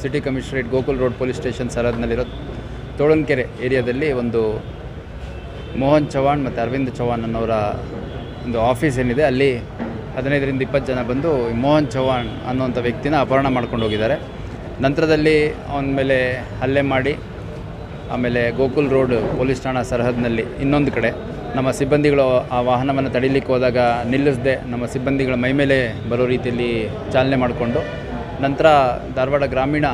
city commissionerate Gokul road police station ಸರಹದ್ನಲ್ಲಿರೋ Tolankere ಏರಿಯಾದಲ್ಲಿ ಒಂದು ಮೋಹನ್ ಚವಾಣ್ ಮತ್ತು ಅರವಿಂದ್ ಚವಾಣ್ ಅನ್ನೋರ ಒಂದು ಆಫೀಸ್ ಏನಿದೆ, ಅಲ್ಲಿ ಹದಿನೈದರಿಂದ ಇಪ್ಪತ್ತು ಜನ ಬಂದು ಮೋಹನ್ ಚವಾಣ್ ಅನ್ನೋಂಥ ವ್ಯಕ್ತಿನ ಅಪಹರಣ ಮಾಡ್ಕೊಂಡು ಹೋಗಿದ್ದಾರೆ. ನಂತರದಲ್ಲಿ ಅವನ ಮೇಲೆ ಹಲ್ಲೆ ಮಾಡಿ, ಆಮೇಲೆ ಗೋಕುಲ್ ರೋಡ್ ಪೊಲೀಸ್ ಠಾಣಾ ಸರಹದ್ನಲ್ಲಿ ಇನ್ನೊಂದು ಕಡೆ ನಮ್ಮ ಸಿಬ್ಬಂದಿಗಳು ಆ ವಾಹನವನ್ನು ತಡೀಲಿಕ್ಕೆ ಹೋದಾಗ ನಿಲ್ಲಿಸದೆ ನಮ್ಮ ಸಿಬ್ಬಂದಿಗಳ ಮೈ ಮೇಲೆ ಬರೋ ರೀತಿಯಲ್ಲಿ ಚಾಲನೆ ಮಾಡಿಕೊಂಡು ನಂತರ ಧಾರವಾಡ ಗ್ರಾಮೀಣ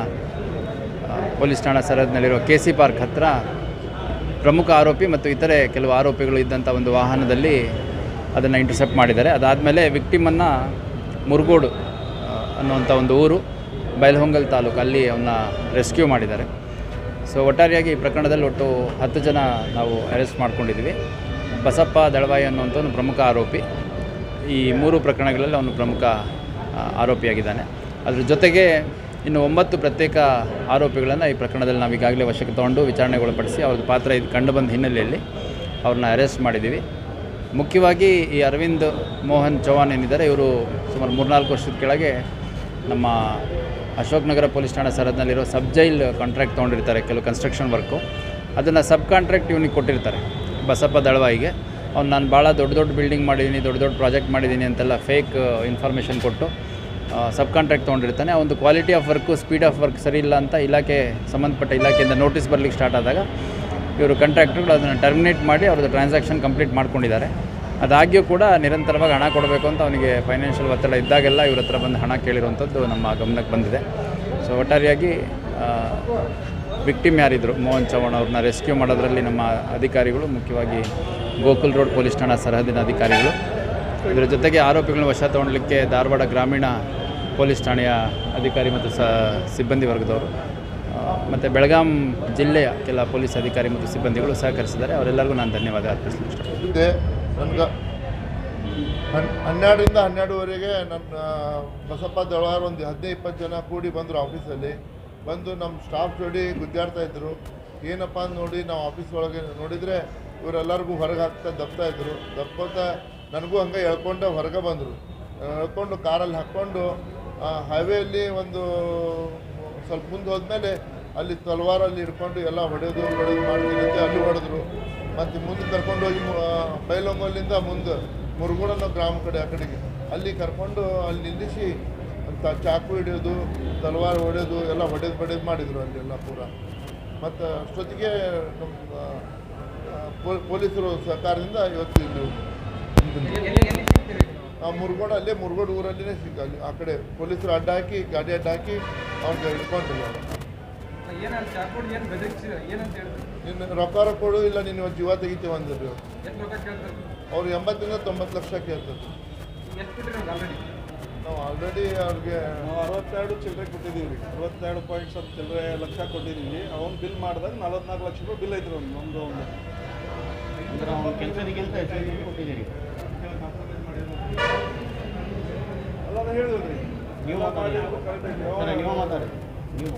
ಪೊಲೀಸ್ ಠಾಣಾ ಸರಹದ್ನಲ್ಲಿರೋ ಕೆ ಸಿ ಪಾರ್ಕ್ ಹತ್ತಿರ ಪ್ರಮುಖ ಆರೋಪಿ ಮತ್ತು ಇತರೆ ಕೆಲವು ಆರೋಪಿಗಳು ಇದ್ದಂಥ ಒಂದು ವಾಹನದಲ್ಲಿ ಅದನ್ನು ಇಂಟರ್ಸೆಪ್ಟ್ ಮಾಡಿದ್ದಾರೆ. ಅದಾದಮೇಲೆ ವಿಕ್ಟಿಮನ್ನು ಮುರುಗೋಡು ಅನ್ನುವಂಥ ಒಂದು ಊರು ಬೈಲಹೊಂಗಲ್ ತಾಲೂಕು ಅಲ್ಲಿ ಅವನ್ನ ರೆಸ್ಕ್ಯೂ ಮಾಡಿದ್ದಾರೆ. ಸೊ ಒಟ್ಟಾರೆಯಾಗಿ ಈ ಪ್ರಕರಣದಲ್ಲಿ ಒಟ್ಟು ಹತ್ತು ಜನ ನಾವು ಅರೆಸ್ಟ್ ಮಾಡ್ಕೊಂಡಿದ್ದೀವಿ. ಬಸಪ್ಪ ದಳವಾಯಿ ಅನ್ನುವಂಥವನು ಪ್ರಮುಖ ಆರೋಪಿ. ಈ ಮೂರು ಪ್ರಕರಣಗಳಲ್ಲಿ ಅವನು ಪ್ರಮುಖ ಆರೋಪಿಯಾಗಿದ್ದಾನೆ. ಅದ್ರ ಜೊತೆಗೆ ಇನ್ನು ಒಂಬತ್ತು ಪ್ರತ್ಯೇಕ ಆರೋಪಿಗಳನ್ನು ಈ ಪ್ರಕರಣದಲ್ಲಿ ನಾವು ಈಗಾಗಲೇ ವಶಕ್ಕೆ ತಗೊಂಡು ವಿಚಾರಣೆಗೊಳಪಡಿಸಿ ಅವ್ರದ್ದು ಪಾತ್ರ ಇದು ಕಂಡುಬಂದ ಹಿನ್ನೆಲೆಯಲ್ಲಿ ಅವ್ರನ್ನ ಅರೆಸ್ಟ್ ಮಾಡಿದ್ದೀವಿ. ಮುಖ್ಯವಾಗಿ ಈ ಅರವಿಂದ್ ಮೋಹನ್ ಚೌಹಾನ್ ಏನಿದ್ದಾರೆ, ಇವರು ಸುಮಾರು ಮೂರ್ನಾಲ್ಕು ವರ್ಷದ ಕೆಳಗೆ ನಮ್ಮ ಅಶೋಕ್ ನಗರ ಪೊಲೀಸ್ ಠಾಣಾ ಸರಹದ್ನಲ್ಲಿರೋ ಸಬ್ ಜೈಲ್ ಕಾಂಟ್ರಾಕ್ಟ್ ತೊಗೊಂಡಿರ್ತಾರೆ, ಕೆಲವು ಕನ್ಸ್ಟ್ರಕ್ಷನ್ ವರ್ಕು. ಅದನ್ನು ಸಬ್ ಕಾಂಟ್ರಾಕ್ಟ್ ಇವನಿಗೆ ಕೊಟ್ಟಿರ್ತಾರೆ, ಬಸಪ್ಪ ದಳವಾಯಿಗೆ. ಅವ್ನು ನಾನು ಭಾಳ ದೊಡ್ಡ ದೊಡ್ಡ ಬಿಲ್ಡಿಂಗ್ ಮಾಡಿದ್ದೀನಿ ದೊಡ್ಡ ದೊಡ್ಡ ಪ್ರಾಜೆಕ್ಟ್ ಮಾಡಿದ್ದೀನಿ ಅಂತೆಲ್ಲ ಫೇಕ್ ಇನ್ಫಾರ್ಮೇಷನ್ ಕೊಟ್ಟು ಸಬ್ ಕಾಂಟ್ರಾಕ್ಟ್ ತೊಗೊಂಡಿರ್ತಾನೆ. ಒಂದು quality of work speed of work ಸರಿ ಇಲ್ಲ ಅಂತ ಇಲಾಖೆ, ಸಂಬಂಧಪಟ್ಟ ಇಲಾಖೆಯಿಂದ ನೋಟಿಸ್ ಬರಲಿಕ್ಕೆ ಸ್ಟಾರ್ಟ್ ಆದಾಗ ಇವರು ಕಾಂಟ್ರಾಕ್ಟ್ರುಗಳು ಅದನ್ನು ಟರ್ಮಿನೇಟ್ ಮಾಡಿ ಅವ್ರದ್ದು ಟ್ರಾನ್ಸಾಕ್ಷನ್ ಕಂಪ್ಲೀಟ್ ಮಾಡ್ಕೊಂಡಿದ್ದಾರೆ. ಅದಾಗ್ಯೂ ಕೂಡ ನಿರಂತರವಾಗಿ ಹಣ ಕೊಡಬೇಕು ಅಂತ ಅವನಿಗೆ ಫೈನಾನ್ಷಿಯಲ್ ಒತ್ತಡ ಇದ್ದಾಗೆಲ್ಲ ಇವ್ರ ಹತ್ರ ಬಂದು ಹಣ ಕೇಳಿರುವಂಥದ್ದು ನಮ್ಮ ಗಮನಕ್ಕೆ ಬಂದಿದೆ. ಸೊ ಒಟ್ಟಾರೆಯಾಗಿ ವಿಕ್ಟಿಮ್ ಯಾರಿದ್ರು? ಮೋಹನ್ ಚೌಹಾಣ್ ಅವ್ರನ್ನ ರೆಸ್ಕ್ಯೂ ಮಾಡೋದ್ರಲ್ಲಿ ನಮ್ಮ ಅಧಿಕಾರಿಗಳು, ಮುಖ್ಯವಾಗಿ ಗೋಕುಲ್ ರೋಡ್ ಪೊಲೀಸ್ ಠಾಣಾ ಸರಹದಿನ ಅಧಿಕಾರಿಗಳು. ಇದರ ಜೊತೆಗೆ ಆರೋಪಿಗಳನ್ನ ವಶ ತಗೊಳ್ಳಿಕ್ಕೆ ಧಾರವಾಡ ಗ್ರಾಮೀಣ ಪೊಲೀಸ್ ಠಾಣೆಯ ಅಧಿಕಾರಿ ಮತ್ತು ಸ ಸಿಬ್ಬಂದಿ ವರ್ಗದವರು. ಮತ್ತು ಬೆಳಗಾಂ ಜಿಲ್ಲೆಯ ಕೆಲ ಪೊಲೀಸ್ ಅಧಿಕಾರಿ ಮತ್ತು ಸಿಬ್ಬಂದಿಗಳು ಸಹಕರಿಸಿದ್ದಾರೆ. ಅವರೆಲ್ಲರಿಗೂ ನಾನು ಧನ್ಯವಾದ ಅರ್ಪಿಸಲು ಇಷ್ಟಪಡ್ತೀನಿ ಹನ್ನೆರಡರಿಂದ ಹನ್ನೆರಡುವರೆಗೆ ನನ್ನ ಬಸಪ್ಪ ದಳವಾರ ಒಂದು ಹದಿನೈದು ಇಪ್ಪತ್ತು ಜನ ಕೂಡಿ ಬಂದರು ಆಫೀಸಲ್ಲಿ. ಬಂದು ನಮ್ಮ ಸ್ಟಾಫ್ ಜೋಡಿ ಗುದ್ದಾಡ್ತಾ ಇದ್ದರು ಏನಪ್ಪ ಅಂತ ನೋಡಿ ನಾವು ಆಫೀಸ್ ಒಳಗೆ ನೋಡಿದರೆ ಇವರೆಲ್ಲರಿಗೂ ಹೊರಗೆ ಹಾಕ್ತಾ ದಬ್ತಾ ಇದ್ದರು ದಬ್ಕೋತ ನನಗೂ ಹಂಗೆ ಎಳ್ಕೊಂಡು ಹೊರಗೆ ಬಂದರು. ಎಳ್ಕೊಂಡು ಕಾರಲ್ಲಿ ಹಾಕ್ಕೊಂಡು ಹೈವೇಲಿ ಒಂದು ಸ್ವಲ್ಪ ಮುಂದೆ ಹೋದ್ಮೇಲೆ ಅಲ್ಲಿ ತಲವಾರಲ್ಲಿ ಹಿಡ್ಕೊಂಡು ಎಲ್ಲ ಹೊಡೆದು ಹೊಡೆದು ಮಾಡಿದ್ರೆ ಅಲ್ಲಿ ಹೊಡೆದ್ರು. ಮತ್ತು ಮುಂದೆ ಕರ್ಕೊಂಡು ಹೋಗಿ ಬೈಲೊಂಗಲ್ಲಿಂದ ಮುಂದೆ ಮುರುಗುಡನ ಗ್ರಾಮ ಕಡೆ, ಆ ಕಡೆಗೆ. ಅಲ್ಲಿ ಕರ್ಕೊಂಡು ಅಲ್ಲಿ ನಿಲ್ಲಿಸಿ ಅಂತ ಚಾಕು ಹಿಡಿಯೋದು ತಲವಾರು ಹೊಡೆಯೋದು ಎಲ್ಲ ಹೊಡೆದು ಹೊಡೆದು ಮಾಡಿದರು ಅಲ್ಲೆಲ್ಲ ಪೂರ. ಮತ್ತು ಅಷ್ಟೊತ್ತಿಗೆ ನಮ್ಮ ಪೊಲೀಸರು ಸಹಕಾರದಿಂದ ಇವತ್ತು ಇಲ್ಲಿ ಆ ಮುರುಗೋಡ ಅಲ್ಲೇ ಮುರುಗೋಡು ಊರಲ್ಲೇ ಸಿಕ್ಕ ಅಲ್ಲಿ ಆ ಕಡೆ ಪೊಲೀಸರು ಅಡ್ಡ ಹಾಕಿ ಗಾಡಿ ಅಡ್ಡ ಹಾಕಿ ಅವ್ರಿಗೆ ಹೇಳಿದ್ರು ನಿನ್ನ ರೊಕ್ಕ ಕೊಡು ಇಲ್ಲ ನೀನು ಇವತ್ತು ಜೀವ ತೆಗಿತೀವಿ ಅಂದ್ರೆ ಅವ್ರು ಎಂಬತ್ತರಿಂದ ತೊಂಬತ್ತು ಲಕ್ಷ ಕೇಳ್ತಾರೆ. ನಾವು ಆಲ್ರೆಡಿ ಅವ್ರಿಗೆ ನಾವು ಅರವತ್ತೆರಡು ಚಿಲ್ಲರೆ ಕೊಟ್ಟಿದ್ದೀವಿ. ರೀ ಅರವತ್ತೆರಡು ಪಾಯಿಂಟ್ ಸ್ವಲ್ಪ ಚಿಲ್ಲರೆ ಲಕ್ಷ ಕೊಟ್ಟಿದ್ದೀವಿ. ಅವ್ನು ಬಿಲ್ ಮಾಡಿದಾಗ ನಲವತ್ನಾಲ್ಕು ಲಕ್ಷ ರೂಪಾಯಿ ಬಿಲ್ ಐತ್ರಿ ಒಂದು ಒಂದು ಕೆಲಸ ಕೊಟ್ಟಿದ್ದೀರಿ. ನೀವು ಮಾತಾಡಿ. ಸರ್ ನೀವು ಮಾತಾಡಿ. ನೀವು.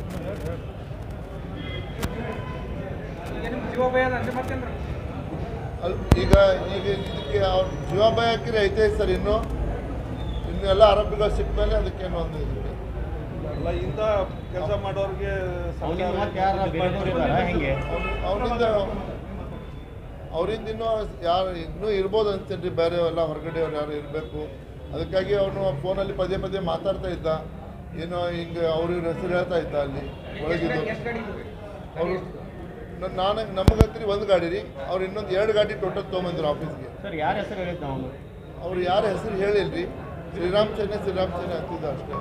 ಈಗ ಈಗ ಈಗ ಇದಕ್ಕೆ ಅವ್ರು ಜೀವಾಭಯ ಹಾಕಿದ್ರೆ ಐತೆ ಸರ್ ಇನ್ನು ಇನ್ನು ಎಲ್ಲ ಆರೋಪಿಗಳು ಸಿಕ್ಕ ಮೇಲೆ ಅದಕ್ಕೇನು ಒಂದು ಇದಕ್ಕೆ ಅಲ್ಲ ಇಂಥ ಕೆಲಸ ಮಾಡೋರಿಗೆ ಅವನಿಂದ ಅವರಿಂದ ಇನ್ನೂ ಯಾರು ಇನ್ನೂ ಇರ್ಬೋದು ಅನ್ಸ್ತೇನೆ ಬೇರೆ ಎಲ್ಲ ಹೊರಗಡೆ ಅವ್ರು ಯಾರು ಇರಬೇಕು. ಅದಕ್ಕಾಗಿ ಅವನು ಫೋನಲ್ಲಿ ಪದೇ ಪದೇ ಮಾತಾಡ್ತಾ ಇದ್ದ. ಏನೋ ಹಿಂಗೆ ಅವ್ರ ಇವ್ರ ಹೆಸರು ಹೇಳ್ತಾ ಇದ್ದ ಅಲ್ಲಿ ಒಳಗಿದ್ದು? ಅವರು ನಾನು ನಮಗೆ ಹತ್ತಿರ ಒಂದು ಗಾಡಿ ರೀ. ಅವ್ರು ಇನ್ನೊಂದು ಎರಡು ಗಾಡಿ ಟೋಟಲ್ ತೊಗೊಂಬಂದ್ರು ಆಫೀಸ್ಗೆ. ಸರ್ ಯಾರ ಹೆಸರು ಹೇಳಿಲ್ಲ ಅವನು ಅವ್ರು ಯಾರ ಹೆಸರು ಹೇಳಿಲ್ರಿ. ಶ್ರೀರಾಮ್ ಸೇನೆ ಶ್ರೀರಾಮ್ ಸೇನೆ ಅಂತಿದ್ದ ಅಷ್ಟೇ.